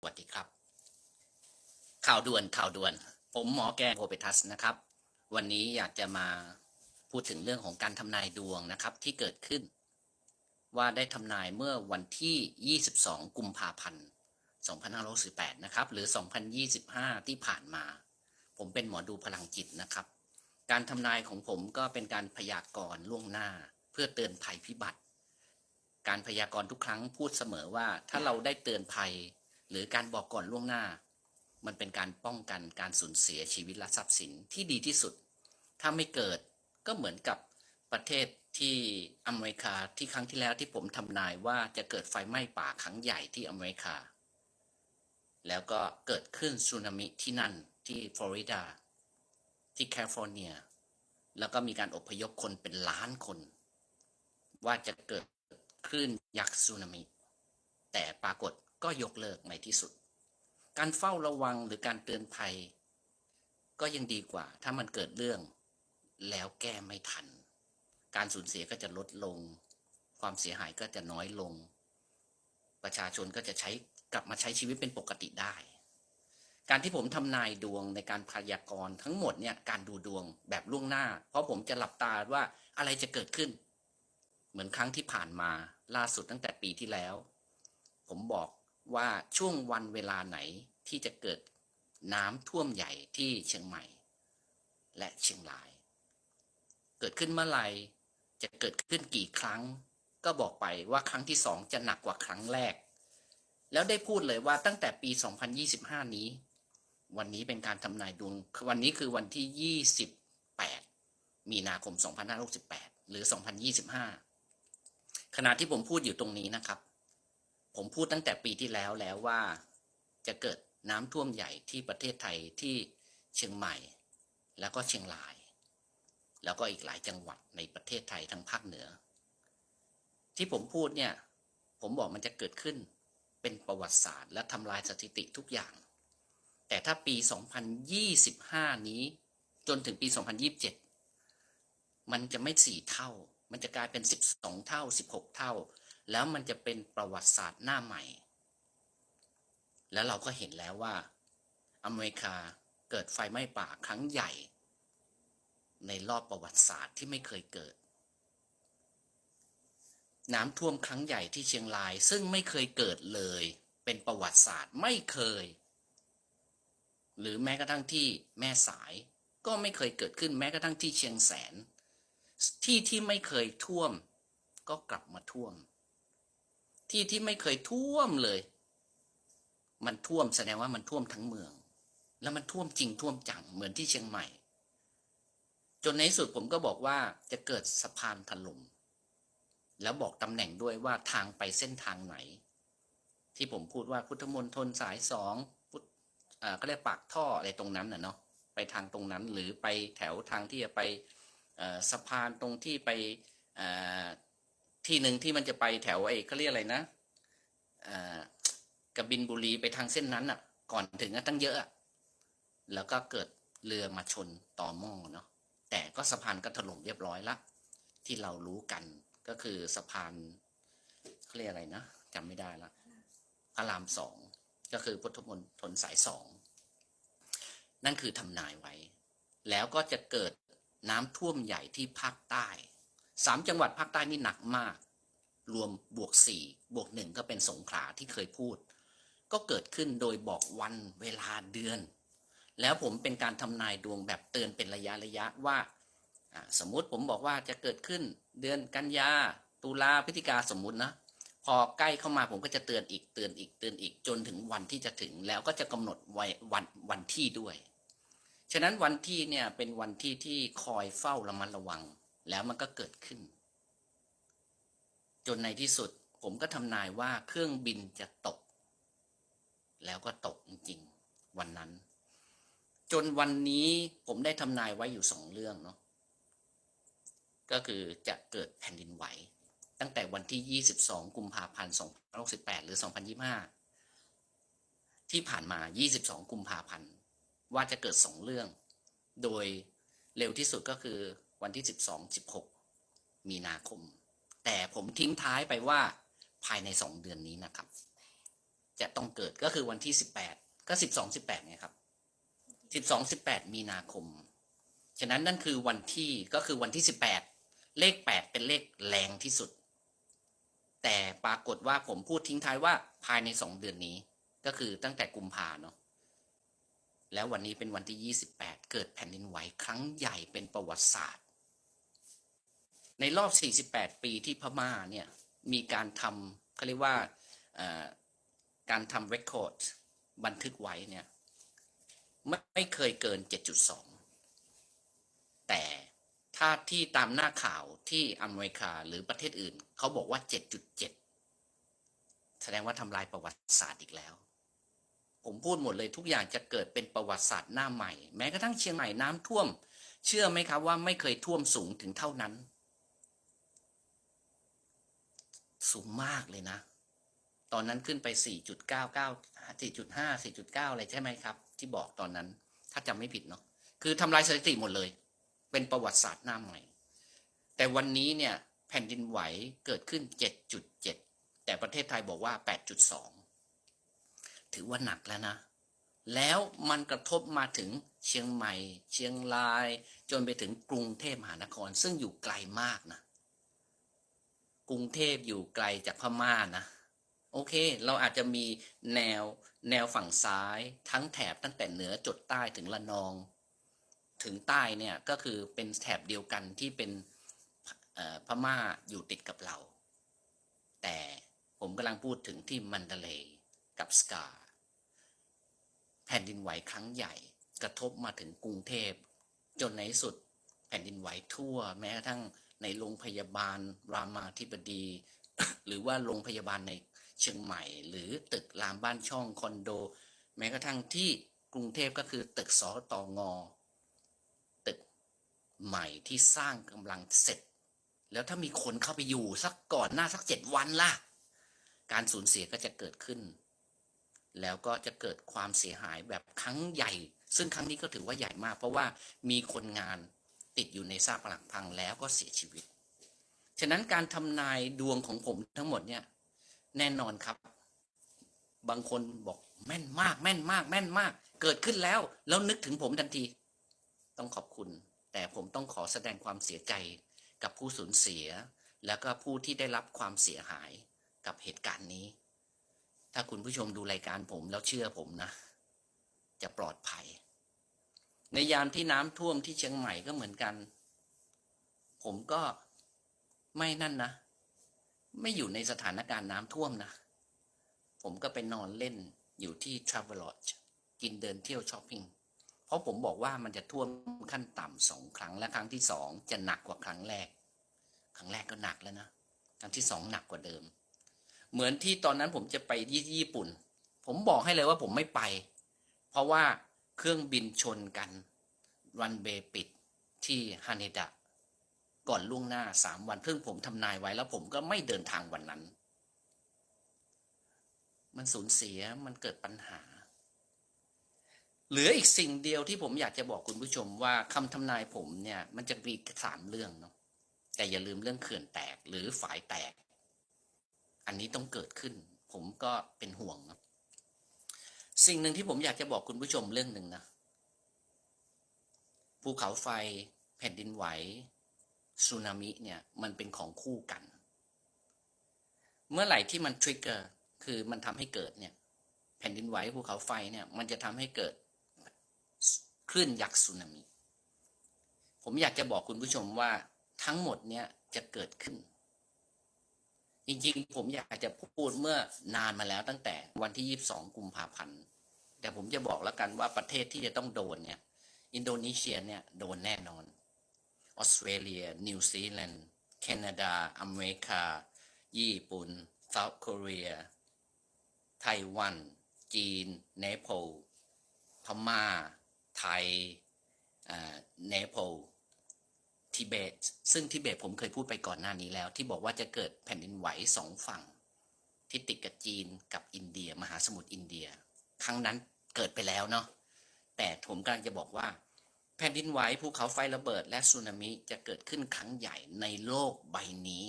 สวัสดีครับ ข่าวด่วนข่าวด่วน ผมหมอแกงโอเปทัสนะครับ วันนี้อยากจะมาพูดถึงเรื่องของการทำนายดวงนะครับ ที่เกิดขึ้น ว่าได้ทำนายเมื่อวันที่ 22 กุมภาพันธ์ 2568นะครับ หรือ 2025 ที่ผ่านมา ผมเป็นหมอดูพลังจิตนะครับ การทำนายของผมก็เป็นการพยากรณ์ล่วงหน้า เพื่อเตือนภัยพิบัติ การพยากรณ์ทุกครั้งพูดเสมอว่าถ้าเราได้เตือนภัย หรือการบอกก่อนล่วงหน้า มันเป็นการป้องกันการสูญเสียชีวิตและทรัพย์สินที่ดีที่สุด ถ้าไม่เกิดก็เหมือนกับประเทศที่อเมริกาที่ครั้งที่แล้วที่ผมทำนายว่าจะเกิดไฟไหม้ป่าครั้งใหญ่ที่อเมริกา แล้วก็เกิดขึ้นสึนามิที่นั่นที่ฟลอริดา ที่แคลิฟอร์เนีย แล้วก็มีการอพยพคนเป็นล้านคน ว่าจะเกิดคลื่นยักษ์สึนามิ แต่ปรากฏ ก็ยกเลิกในที่สุด การเฝ้าระวังหรือการเตือนภัย ก็ยังดีกว่า ถ้ามันเกิดเรื่องแล้วแก้ไม่ทัน การสูญเสียก็จะลดลง ความเสียหายก็จะน้อยลง ประชาชนก็จะใช้กลับมาใช้ชีวิตเป็นปกติได้ การที่ผมทำนายดวงในการพยากรณ์ทั้งหมดเนี่ยการดูดวงแบบล่วงหน้า เพราะผมจะหลับตาว่าอะไรจะเกิดขึ้น เหมือนครั้งที่ผ่านมาล่าสุดตั้งแต่ปีที่แล้ว ผมบอก ว่าช่วงวันเวลาไหนที่จะเกิดน้ำท่วมใหญ่ที่เชียงใหม่ และเชียงราย เกิดขึ้นเมื่อไหร่จะเกิดขึ้นกี่ครั้ง ก็บอกไปว่าครั้งที่สองจะหนักกว่าครั้งแรก แล้วได้พูดเลยว่าตั้งแต่ปี 2025 นี้ วันนี้เป็นการทำนายดวงวันนี้คือวันที่ 28 มีนาคม 2568 หรือ 2025 ขณะที่ผมพูดอยู่ตรงนี้นะครับ ผมพูดตั้งแต่ปีที่แล้วแล้วว่าจะเกิดน้ำท่วมใหญ่ที่ประเทศไทยที่เชียงใหม่ แล้วก็เชียงราย แล้วก็อีกหลายจังหวัดในประเทศไทยทั้งภาคเหนือ ที่ผมพูดเนี่ย ผมบอกมันจะเกิดขึ้นเป็นประวัติศาสตร์และทำลายสถิติทุกอย่าง แต่ถ้าปี 2025 นี้จนถึงปี 2027 มันจะไม่สี่เท่า มันจะกลายเป็น 12 เท่า 16 เท่า แล้วมันจะเป็นประวัติศาสตร์หน้าใหม่ แล้วเราก็เห็นแล้วว่า อเมริกาเกิดไฟไหม้ป่าครั้งใหญ่ ในรอบประวัติศาสตร์ที่ไม่เคยเกิด น้ำท่วมครั้งใหญ่ที่เชียงราย ซึ่งไม่เคยเกิดเลย เป็นประวัติศาสตร์ไม่เคย หรือแม้กระทั่งที่แม่สายก็ไม่เคยเกิดขึ้นแม้กระทั่งที่เชียงแสน ที่ที่ไม่เคยท่วมก็กลับมาท่วม ที่ที่ไม่เคยท่วมเลย มันท่วมแสดงว่ามันท่วมทั้งเมือง แล้วมันท่วมจริงท่วมจังเหมือนที่เชียงใหม่ จนในสุดผมก็บอกว่าจะเกิดสะพานถล่มแล้วบอกตำแหน่งด้วยว่าทางไปเส้นทางไหน ที่ผมพูดว่าพุทธมณฑลสายสองพุทธอ่าก็เรียกปากท่ออะไรตรงนั้นน่ะเนาะไปทางตรงนั้นหรือไปแถวทางที่จะไปสะพานตรงที่ไป ที่หนึ่งที่มันจะไปแถวไอ้เขาเรียกอะไรนะเอ่อกบินบุรีไปทางเส้นนั้นอะ ก่อนถึงตั้งเยอะแล้วก็เกิดเรือมาชนต่อหม้อเนาะแต่ก็สะพานก็ถล่มเรียบร้อยละ ที่เรารู้กันก็คือสะพานเขาเรียกอะไรนะจำไม่ได้ละพระรามสองก็คือพุทธมณฑลสายสองนั่นคือทำนายไว้ แล้วก็จะเกิดน้ำท่วมใหญ่ที่ภาคใต้ สามจังหวัดภาคใต้นี่หนักมาก รวมบวกสี่บวกหนึ่งก็เป็นสงขลาที่เคยพูด ก็เกิดขึ้นโดยบอกวันเวลาเดือน แล้วผมเป็นการทำนายดวงแบบเตือนเป็นระยะระยะว่าสมมุติผมบอกว่าจะเกิดขึ้นเดือนกันยาตุลาพฤศจิกาสมมุตินะพอใกล้เข้ามาผมก็จะเตือนอีกเตือนอีกเตือนอีกจนถึงวันที่จะถึงแล้วก็จะกำหนดไว้วันวันที่ด้วย ฉะนั้นวันที่เนี่ยเป็นวันที่ที่คอยเฝ้าระมัดระวัง แล้วมันก็เกิดขึ้น จนในที่สุดผมก็ทำนายว่าเครื่องบินจะตก แล้วก็ตกจริงๆ วันนั้น จนวันนี้ผมได้ทำนายไว้อยู่สองเรื่องเนาะก็คือจะเกิดแผ่นดินไหว ตั้งแต่วันที่ 22 กุมภาพันธ์2568หรือ 2025 ที่ผ่านมา 22 กุมภาพันธ์ ว่าจะเกิด2เรื่อง โดยเร็วที่สุดก็คือ วันที่ 12 16 มีนาคม แต่ผมทิ้งท้ายไปว่าภายใน 2 เดือนนี้นะครับ จะต้องเกิดก็คือวันที่สิบแปดก็สิบสองสิบแปดไงครับสิบสองสิบแปดมีนาคม ฉะนั้นนั่นคือวันที่ก็คือวันที่สิบแปดเลขแปดเป็นเลขแรงที่สุด แต่ปรากฏว่าผมพูดทิ้งท้ายว่าภายในสองเดือนนี้ ก็คือตั้งแต่กุมภาเนาะแล้ววันนี้เป็นวันที่ 28 เกิดแผ่นดินไหวครั้งใหญ่เป็นประวัติศาสตร์ ในรอบ 48 ปีที่พม่าเนี่ยมีการทำเขาเรียกว่าการทำเรคคอร์ดบันทึกไว้เนี่ยไม่ไม่เคยเกิน 7.2 แต่ถ้าที่ตามหน้าข่าวที่อเมริกาหรือประเทศอื่น เขาบอกว่า 7.7 แสดงว่าทำลายประวัติศาสตร์อีกแล้ว ผมพูดหมดเลยทุกอย่างจะเกิดเป็นประวัติศาสตร์หน้าใหม่ แม้กระทั่งเชียงใหม่น้ำท่วม เชื่อไหมครับว่าไม่เคยท่วมสูงถึงเท่านั้น สูงมากเลยนะ ตอนนั้นขึ้นไป 4.99 4.5 4.9 อะไรใช่ไหมครับ ที่บอกตอนนั้น ถ้าจำไม่ผิดเนาะคือทำลายสถิติหมดเลย เป็นประวัติศาสตร์หน้าใหม่ แต่วันนี้เนี่ยแผ่นดินไหวเกิดขึ้น 7.7 แต่ประเทศไทยบอกว่า 8.2 ถือว่าหนักแล้วนะ แล้วมันกระทบมาถึงเชียงใหม่ เชียงราย จนไปถึงกรุงเทพมหานคร ซึ่งอยู่ไกลมากนะ กรุงเทพอยู่ไกลจากพม่านะ โอเค เราอาจจะมีแนวแนวฝั่งซ้ายทั้งแถบตั้งแต่เหนือจดใต้ถึงละนอง ถึงใต้เนี่ยก็คือเป็นแถบเดียวกันที่เป็นพม่าอยู่ติดกับเรา แต่ผมกำลังพูดถึงที่มันเดเลยกับสกา แผ่นดินไหวครั้งใหญ่กระทบมาถึงกรุงเทพ จนในสุดแผ่นดินไหวทั่วแม้กระทั่ง ในโรงพยาบาลรามาธิบดี หรือว่าโรงพยาบาลในเชียงใหม่ หรือตึกรามบ้านช่องคอนโด แม้กระทั่งที่กรุงเทพก็คือตึกสอตองอตึกใหม่ที่สร้างกำลังเสร็จ แล้วถ้ามีคนเข้าไปอยู่สักก่อนหน้าสักเจ็ดวันล่ะ การสูญเสียก็จะเกิดขึ้น แล้วก็จะเกิดความเสียหายแบบครั้งใหญ่ ซึ่งครั้งนี้ก็ถือว่าใหญ่มาก เพราะว่ามีคนงาน ติดอยู่ในซากปรักพังแล้วก็เสียชีวิต ฉะนั้นการทำนายดวงของผมทั้งหมดเนี่ยแน่นอนครับ บางคนบอกแม่นมาก แม่นมาก แม่นมาก เกิดขึ้นแล้ว แล้วนึกถึงผมทันที ต้องขอบคุณ แต่ผมต้องขอแสดงความเสียใจกับผู้สูญเสีย แล้วก็ผู้ที่ได้รับความเสียหายกับเหตุการณ์นี้ ถ้าคุณผู้ชมดูรายการผมแล้วเชื่อผมนะ จะปลอดภัย ในยามที่น้ำท่วมที่เชียงใหม่ก็เหมือนกัน ผมก็ไม่นั่นนะ ไม่อยู่ในสถานการณ์น้ำท่วมนะ ผมก็ไปนอนเล่นอยู่ที่ Travelodge กินเดินเที่ยวช้อปปิ้ง เพราะผมบอกว่ามันจะท่วมขั้นต่ำสองครั้ง และครั้งที่สองจะหนักกว่าครั้งแรก ครั้งแรกก็หนักแล้วนะ ครั้งที่สองหนักกว่าเดิม เหมือนที่ตอนนั้นผมจะไปที่ญี่ปุ่น ผมบอกให้เลยว่าผมไม่ไป เพราะว่า เครื่องบินชนกันรันเบย์ปิดที่ฮาเนดะก่อนล่วงหน้าสามวันเพิ่งผมทำนายไว้แล้วผมก็ไม่เดินทางวันนั้น มันสูญเสียมันเกิดปัญหา เหลืออีกสิ่งเดียวที่ผมอยากจะบอกคุณผู้ชมว่าคำทำนายผมเนี่ย มันจะมีสามเรื่องเนาะแต่อย่าลืมเรื่องเขื่อนแตกหรือฝายแตก อันนี้ต้องเกิดขึ้น ผมก็เป็นห่วงนะ สิ่งหนึ่งที่ผมอยากจะบอกคุณผู้ชมเรื่องหนึ่งนะ ภูเขาไฟ แผ่นดินไหวสึนามิเนี่ยมันเป็นของคู่กัน เมื่อไหร่ที่มันทริกเกอร์คือมันทำให้เกิดเนี่ย แผ่นดินไหวภูเขาไฟเนี่ยมันจะทำให้เกิดคลื่นยักษ์สึนามิ ผมอยากจะบอกคุณผู้ชมว่าทั้งหมดเนี่ยจะเกิดขึ้น จริงๆ ผมอยากจะพูดเมื่อนานมาแล้วตั้งแต่วันที่ 22 กุมภาพันธ์ แต่ผมจะบอกแล้วกันว่าประเทศที่จะต้องโดนเนี่ย อินโดนีเซียเนี่ยโดนแน่นอน ออสเตรเลีย นิวซีแลนด์ แคนาดา อเมริกา ญี่ปุ่นเซาท์เกาหลีไต้หวัน จีน เนปาลพม่า ไทยเนปาล ทิเบต ซึ่งทิเบตผมเคยพูดไปก่อนหน้านี้แล้ว ที่บอกว่าจะเกิดแผ่นดินไหวสองฝั่ง ที่ติดกับจีนกับอินเดีย มหาสมุทรอินเดีย ครั้งนั้นเกิดไปแล้วเนาะแต่ผมกำลังจะบอกว่า แผ่นดินไหวภูเขาไฟระเบิด และสึนามิจะเกิดขึ้นครั้งใหญ่ในโลกใบนี้